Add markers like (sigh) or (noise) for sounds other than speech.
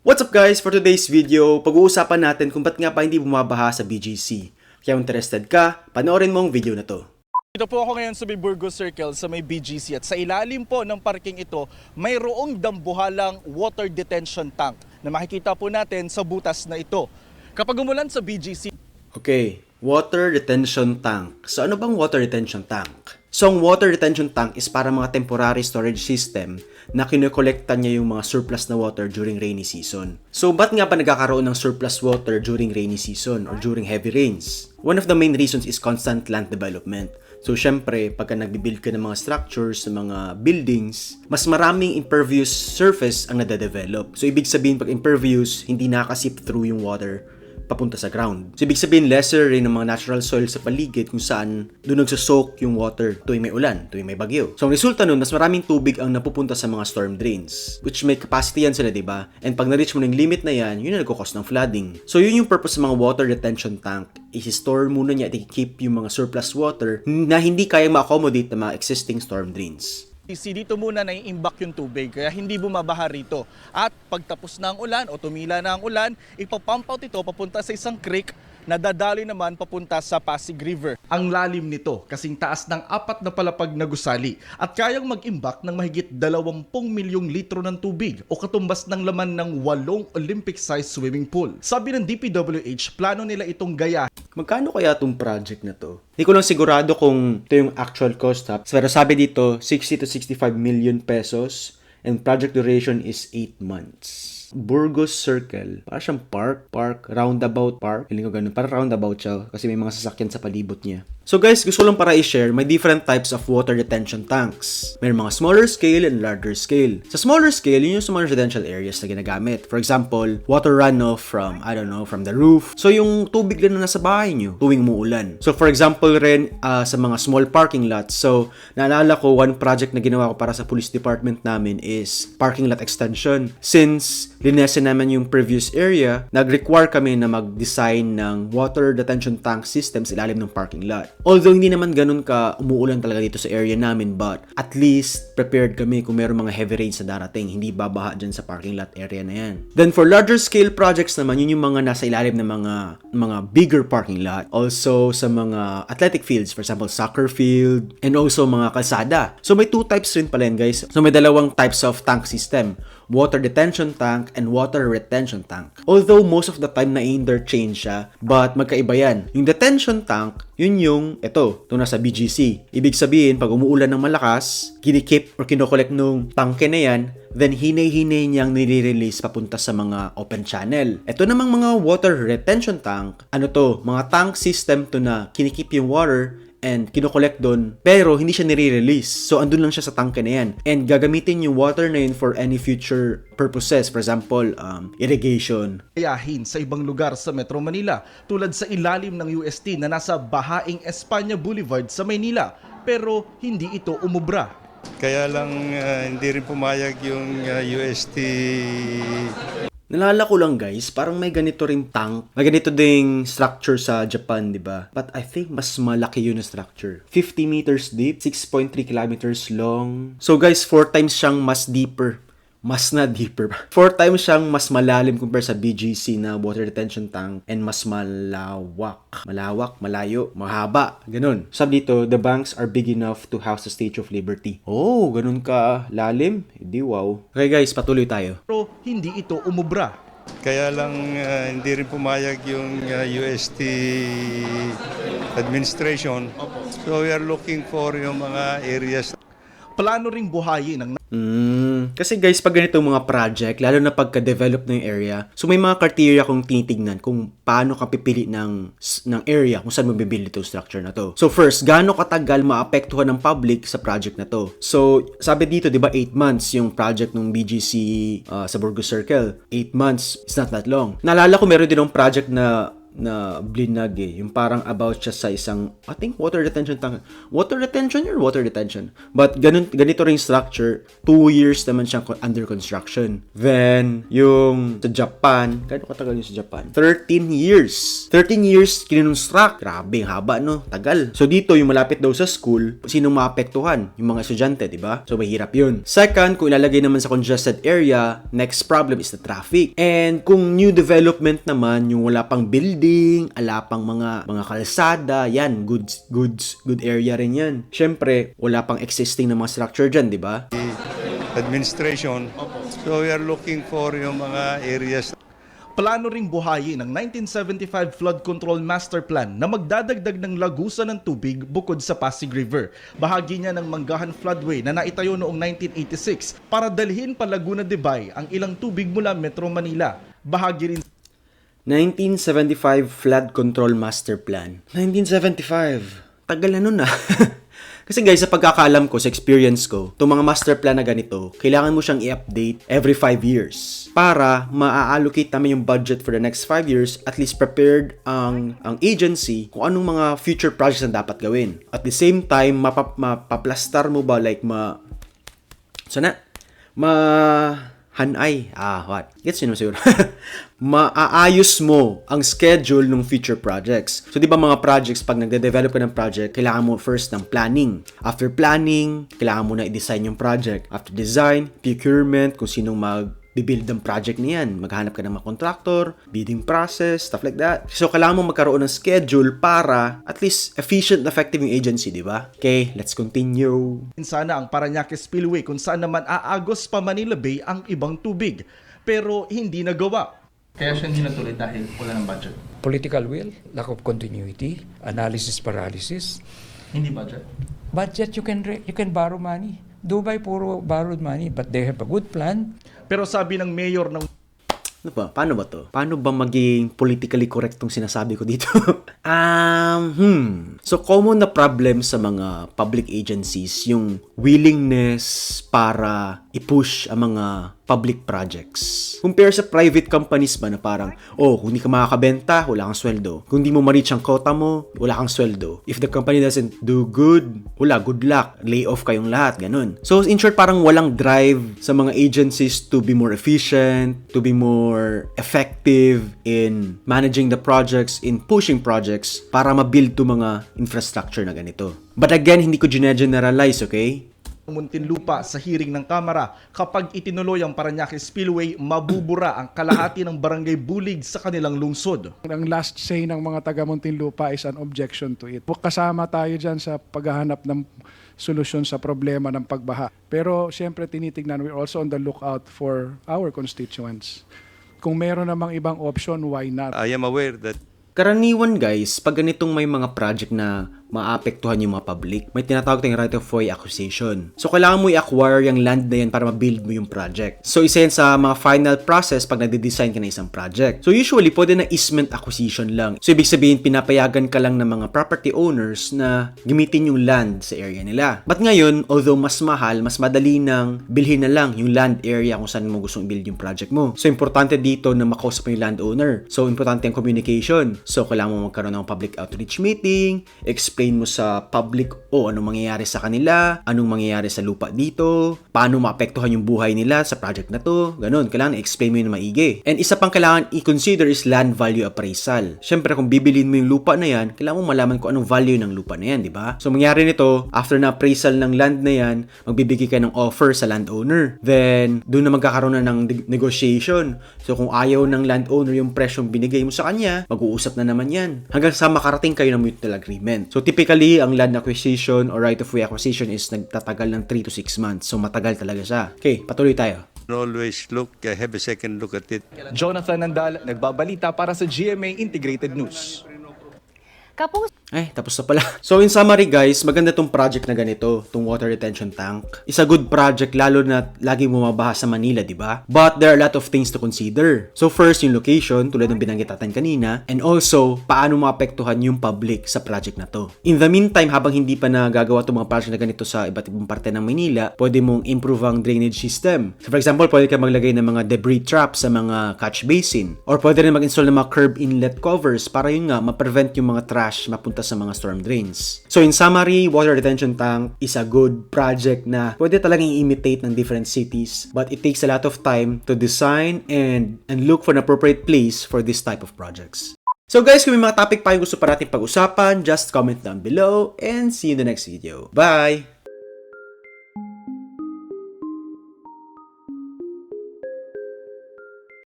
What's up guys? For today's video, pag-uusapan natin kung ba't nga ba hindi bumabaha sa BGC. Kaya kung interested ka, panoorin mo ang video na to. Ito po ako ngayon sa may Burgos Circle sa may BGC at sa ilalim po ng parking ito mayroong dambuhalang water detention tank na makikita po natin sa butas na ito. Kapag umulan sa BGC, Okay, water retention tank. So ano bang water retention tank? So ang water retention tank is para mga temporary storage system na kinokolekta niya yung mga surplus na water during rainy season. So ba't nga ba nagkakaroon ng surplus water during rainy season or during heavy rains? One of the main reasons is constant land development. So syempre, pagka nagbibuild ka ng mga structures, sa mga buildings, mas maraming impervious surface ang nade-develop. So ibig sabihin pag impervious, hindi nakasip through yung water papunta sa ground. So, ibig sabihin, lesser rin ng mga natural soil sa paligid kung saan doon nagsosoak yung water tuwing may ulan, tuwing may bagyo. So, ang resulta nun, mas maraming tubig ang napupunta sa mga storm drains, which may capacity yan sila, di ba? And pag na-reach mo ng limit na yan, yun ang nagkakos ng flooding. So, yun yung purpose ng mga water retention tank i-store muna niya at i-keep yung mga surplus water na hindi kaya ma-accommodate ng mga existing storm drains. Dito muna naiimbak yung tubig kaya hindi bumabaha rito. At pagtapos na ang ulan o tumila na ang ulan, ipapump out ito papunta sa isang creek na dadaloy naman papunta sa Pasig River. Ang lalim nito kasing taas ng apat na palapag na gusali at kayang mag-imbak ng mahigit 20 milyong litro ng tubig o katumbas ng laman ng walong Olympic-sized swimming pool. Sabi ng DPWH, plano nila itong gaya Magkano kaya tong project na to? Hindi ko lang sigurado kung ito yung actual cost ha. Pero sabi dito, 60 to 65 million pesos and project duration is 8 months. Burgos Circle. Para siyang park, park, roundabout park. Feeling ko ganun. Para roundabout siya kasi may mga sasakyan sa palibot niya. So guys, gusto lang para i-share, may different types of water retention tanks. May mga smaller scale and larger scale. Sa smaller scale, yun yung sa mga residential areas na ginagamit. For example, water runoff from, I don't know, from the roof. So yung tubig lang na nasa bahay nyo tuwing muulan. So for example rin, uh, sa mga small parking lots. So, naalala ko, one project na ginawa ko para sa police department namin is parking lot extension. Since linesen naman yung previous area, nag-require kami na mag-design ng water detention tank system sa ilalim ng parking lot. Although hindi naman ganun ka umuulan talaga dito sa area namin but at least prepared kami kung meron mga heavy rains na darating. Hindi babaha dyan sa parking lot area na yan. Then for larger scale projects naman, yun yung mga nasa ilalim ng mga mga bigger parking lot. Also sa mga athletic fields, for example, soccer field and also mga kalsada. So may two types rin pala yan guys. So may dalawang types of tank system water detention tank, and water retention tank. Although most of the time na interchange siya, but magkaiba yan. Yung detention tank, yun yung, ito, ito nasa BGC. Ibig sabihin, pag umuulan ng malakas, kinikip or kinokolek nung tangke na yan, then hinay-hinay niyang nire-release papunta sa mga open channel. Ito namang mga water retention tank, ano to, mga tank system to na kinikip yung water and kinokollect doon pero hindi siya nire-release. So andun lang siya sa tangke na yan. And gagamitin yung water na yun for any future purposes. For example, um, irrigation. Kayahin sa ibang lugar sa Metro Manila tulad sa ilalim ng UST na nasa Bahaing Espanya Boulevard sa Maynila pero hindi ito umubra. Kaya lang ah, hindi rin pumayag yung ah, UST Nalala ko lang guys, parang may ganito ring tank. May ganito ding structure sa Japan, di ba? But I think mas malaki yun na structure. 50 meters deep, 6.3 kilometers long. So guys, 4 times siyang mas deeper mas na deeper. (laughs) Four times siyang mas malalim compare sa BGC na water retention tank and mas malawak. Malawak, malayo, mahaba. Ganun. Sabi dito, the banks are big enough to house the Statue of Liberty. Oh, ganun ka lalim? Hindi wow. Okay guys, patuloy tayo. Pero hindi ito umubra. kaya lang ah, hindi rin pumayag yung ah, UST administration. So we are looking for yung mga areas Plano ring buhayin ang Mm, kasi guys, pag ganito mga project, lalo na pagka-develop ng area, so may mga criteria kung tinitignan kung paano ka pipili ng, ng area kung saan mo bibili itong structure na to. So first, gaano katagal maapektuhan ng public sa project na to? So, sabi dito, di ba, 8 months yung project ng BGC uh, sa Burgos Circle. 8 months is not that long. Naalala ko meron din ng project na na blinag eh. Yung parang about siya sa isang, I think water retention tank. Water retention or water retention? But ganun, ganito rin structure. Two years naman siyang under construction. Then, yung sa Japan, gano'n katagal yung sa Japan? 13 years. 13 years kinonstruct. Grabe, haba no? Tagal. So dito, yung malapit daw sa school, sinong maapektuhan? Yung mga estudyante, di ba? So mahirap yun. Second, kung ilalagay naman sa congested area, next problem is the traffic. And kung new development naman, yung wala pang building, wala pang mga mga kalsada, yan, goods, goods, good area rin yan. Syempre, wala pang existing na mga structure dyan, di ba? administration. So we are looking for yung mga areas Plano ring buhayin ng 1975 Flood Control Master Plan na magdadagdag ng lagusan ng tubig bukod sa Pasig River. Bahagi niya ng Manggahan Floodway na naitayo noong 1986 para dalhin pa Laguna de Bay ang ilang tubig mula Metro Manila. Bahagi rin 1975 Flood Control Master Plan. 1975. Tagal na nun ah. (laughs) Kasi guys, sa pagkakalam ko, sa experience ko, itong mga master plan na ganito, kailangan mo siyang i-update every 5 years para ma-allocate namin yung budget for the next 5 years, at least prepared ang ang agency kung anong mga future projects na dapat gawin. At the same time, mapa, mapaplastar mo ba like ma... Sana? Ma... Hanay. Ah, what? Gets yun naman siguro. (laughs) Maaayos mo ang schedule ng future projects. So, di ba mga projects, pag nagde-develop ka ng project, kailangan mo first ng planning. After planning, kailangan mo na i-design yung project. After design, procurement, kung sinong mag bibuild ng project niyan. Maghanap ka ng mga contractor, bidding process, stuff like that. So, kailangan mo magkaroon ng schedule para at least efficient and effective yung agency, di ba? Okay, let's continue. sana ang Paranaque Spillway kung saan naman aagos pa Manila Bay ang ibang tubig. Pero hindi nagawa. Kaya siya hindi natuloy dahil wala ng budget. political will, lack of continuity, analysis paralysis. Hindi budget. Budget you can re- you can borrow money. Dubai puro borrowed money, but they have a good plan. Pero sabi ng mayor ng Ano ba? Paano ba to? Paano ba maging politically correct tong sinasabi ko dito? (laughs) um, hmm. So, common na problem sa mga public agencies yung willingness para i-push ang mga public projects. Compare sa private companies ba na parang, oh, kung hindi ka makakabenta, wala kang sweldo. Kung hindi mo ma-reach ang quota mo, wala kang sweldo. If the company doesn't do good, wala, good luck. Lay off kayong lahat, ganun. So, in short, parang walang drive sa mga agencies to be more efficient, to be more effective in managing the projects, in pushing projects para ma-build to mga infrastructure na ganito. But again, hindi ko generalize, okay? Muntinlupa sa hearing ng Kamara kapag itinuloy ang Paranaque Spillway, mabubura ang kalahati ng barangay Bulig sa kanilang lungsod. Ang last say ng mga taga Muntinlupa is an objection to it. Kasama tayo dyan sa paghahanap ng solusyon sa problema ng pagbaha. Pero siyempre tinitignan, we're also on the lookout for our constituents. Kung meron namang ibang option, why not? I am aware that Karaniwan guys, pag ganitong may mga project na maapektuhan yung mga public, may tinatawag tayong right of way acquisition. So, kailangan mo i-acquire yung land na yan para ma-build mo yung project. So, isa yan sa mga final process pag nagde-design ka na isang project. So, usually, pwede na easement acquisition lang. So, ibig sabihin, pinapayagan ka lang ng mga property owners na gamitin yung land sa area nila. But ngayon, although mas mahal, mas madali nang bilhin na lang yung land area kung saan mo gustong build yung project mo. So, importante dito na makausap mo yung landowner. So, importante ang communication. So, kailangan mo magkaroon ng public outreach meeting, explain mo sa public o oh, anong mangyayari sa kanila, anong mangyayari sa lupa dito, paano maapektuhan yung buhay nila sa project na to, ganun. Kailangan i-explain mo yun maigi. And isa pang kailangan i-consider is land value appraisal. Siyempre, kung bibilin mo yung lupa na yan, kailangan mo malaman kung anong value ng lupa na yan, di ba? So, mangyari nito, after na appraisal ng land na yan, magbibigay ka ng offer sa landowner. Then, doon na magkakaroon na ng neg- negotiation. So, kung ayaw ng landowner yung presyong binigay mo sa kanya, mag-uusap na naman yan. Hanggang sa makarating kayo ng mutual agreement. So, typically, ang land acquisition or right of way acquisition is nagtatagal ng 3 to 6 months. So, matagal talaga siya. Okay, patuloy tayo. always look, have a second look at it. Jonathan Nandal, nagbabalita para sa GMA Integrated News. Kapus Ay, tapos na pala. (laughs) So in summary guys, maganda tong project na ganito, tong water retention tank. It's a good project lalo na lagi bumabaha sa Manila, di ba? But there are a lot of things to consider. So first, yung location, tulad ng binanggit natin kanina, and also, paano maapektuhan yung public sa project na to. In the meantime, habang hindi pa nagagawa tong mga project na ganito sa iba't ibang parte ng Manila, pwede mong improve ang drainage system. So for example, pwede ka maglagay ng mga debris traps sa mga catch basin. Or pwede rin mag-install ng mga curb inlet covers para yun nga, ma-prevent yung mga trash mapunta sa mga storm drains. So in summary, water retention tank is a good project na pwede talagang i-imitate ng different cities but it takes a lot of time to design and and look for an appropriate place for this type of projects. So guys, kung may mga topic pa yung gusto pa natin pag-usapan, just comment down below and see you in the next video. Bye!